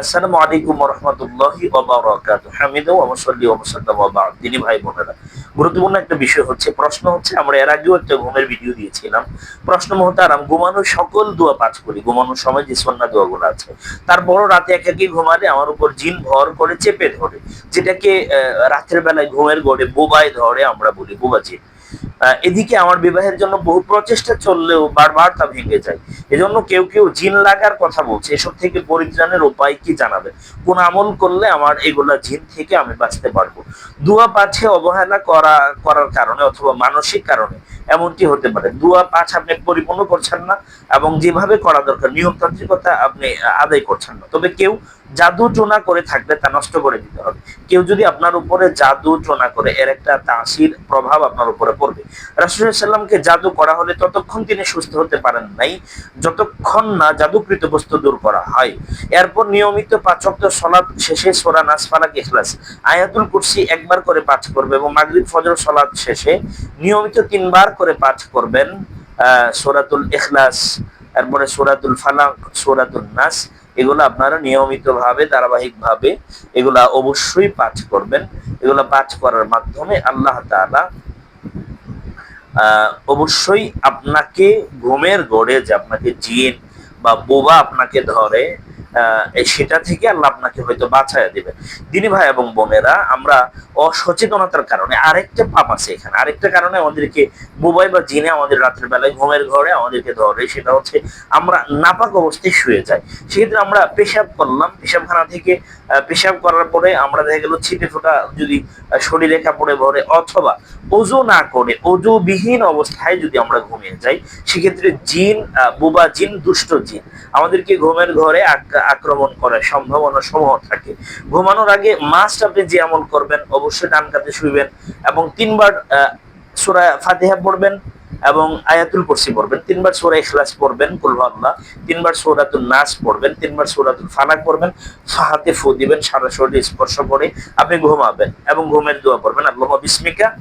আসসালামু আলাইকুম রহমতুল্লাহি ভাই, বোনেরা, গুরুত্বপূর্ণ একটা বিষয় হচ্ছে, প্রশ্ন হচ্ছে, আমরা এর আগেও একটা ঘুমের ভিডিও দিয়েছিলাম। প্রশ্ন, মহতারাম, ঘুমানোর সকল দোয়া পাঠ করি। ঘুমানোর সময় যে সন্না দোয়াগুলো আছে। তারপরও রাতে একাকি ঘুমালে আমার উপর জিন ভর করে চেপে ধরে। যেটাকে রাতের বেলায় ঘুমের গড়ে বোবায় ধরে আমরা বলি, বোবা জিন। এদিকে আমার বিবাহের জন্য বহু প্রচেষ্টা চললেও বারবার তা ভেঙে যায়। এজন্য কেউ কেউ জিন লাগার কথা বলছে। এসব থেকে পরিত্রাণের উপায় কি জানাবে কোন আমল করলে আমার এগুলা জিন থেকে আমি বাঁচতে পারব? দুয়া পাঠে অবহেলা করা, করার কারণে অথবা মানসিক কারণে এমনটি হতে পারে। দুয়া পাঠ আপনি পরিপূর্ণ করছেন না এবং যেভাবে করা দরকার, নিয়মতান্ত্রিকতা আপনি আদায় করছেন না। তবে কেউ জাদু টোনা করে থাকলে তা নষ্ট করে দিতে হবে। কেউ যদি আপনার উপরে জাদু টোনা করে, এর একটা তাসির প্রভাব আপনার উপরে পড়বে। রাসুলামকে জাদু করা হলে ততক্ষণ তিনি সুস্থ হতে পারেন নাই, যতক্ষণ না জাদুকৃত বস্তু দূর করা হয়। এরপর নিয়মিত পাঁচক্ত সলাদ শেষে সোরা নাস ফালাক ইখলাস। আয়াতুল কুরসি একবার করে পাঠ করবে এবং মাগরিব, ফজর সলাদ শেষে নিয়মিত তিনবার করে পাঠ করবেন সোরাতুল ইখলাস তারপরে সোরাতুল ফালাক সোরাতুল নাস এগুলো আপনারা নিয়মিত ভাবে ধারাবাহিক ভাবে এগুলা অবশ্যই পাঠ করবেন। এগুলা পাঠ করার মাধ্যমে আল্লাহ আহ, অবশ্যই আপনাকে ঘুমের গড়ে যে আপনাকে জিন বা বোবা আপনাকে ধরে সেটা থেকে আল্লাহ আপনাকে হয়তো বাঁচায় দিবেন দিনী ভাই এবং বোনেরা, আমরা অসচেতনতার কারণে আরেকটা পাপ আছে এখানে। আরেকটা কারণে আমাদেরকে বা জিনে আমাদের রাতের বেলায় ঘুমের ঘরে আমাদেরকে ধরে, সেটা হচ্ছে আমরা নাপাক অবস্থায় শুয়ে যাই। সেক্ষেত্রে আমরা পেশাব করলাম। পেশাবখানা থেকে পেশাব করার পরে আমরা দেখা গেল ছিটে ফোটা যদি শরীরে কাপড়ে ভরে অথবা অজু না করে অজুবিহীন অবস্থায় যদি আমরা ঘুমিয়ে যাই, সেক্ষেত্রে জিন বোবা জিন, দুষ্ট জিন, আমাদেরকে ঘুমের ঘরে আক- আক্রমণ করার সম্ভাবনা সমূহ থাকে। ঘুমানোর আগে মাস্ট আপনি যে আমল করবেন, অবশ্যই ডান কাতে শুইবেন এবং তিনবার সুরা ফাতিহা পড়বেন এবং আয়াতুল কুরসি পড়বেন। তিনবার সূরা ইখলাস পড়বেন, কুল আল্লাহ তিনবার সূরাতুল নাস পড়বেন, তিনবার সূরাতুল ফালাক পড়বেন, ফাহাতে ফু দিবেন, সারা শরীরে স্পর্শ করে আপনি ঘুমাবেন এবং ঘুমের দোয়া পড়বেন। আল্লাহ বিসমিকা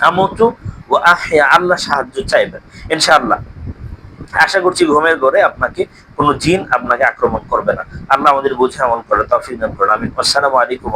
আমতু ও আহিয়া, আল্লাহ সাহায্য চাইবেন, ইনশাআল্লাহ। আশা করছি ঘুমের ঘরে আপনাকে কোনো জিন আপনাকে আক্রমণ করবে না। আল্লাহ আমাদের বুঝে আমল করে তফিক করেন। আমি আসসালামু আলাইকুম।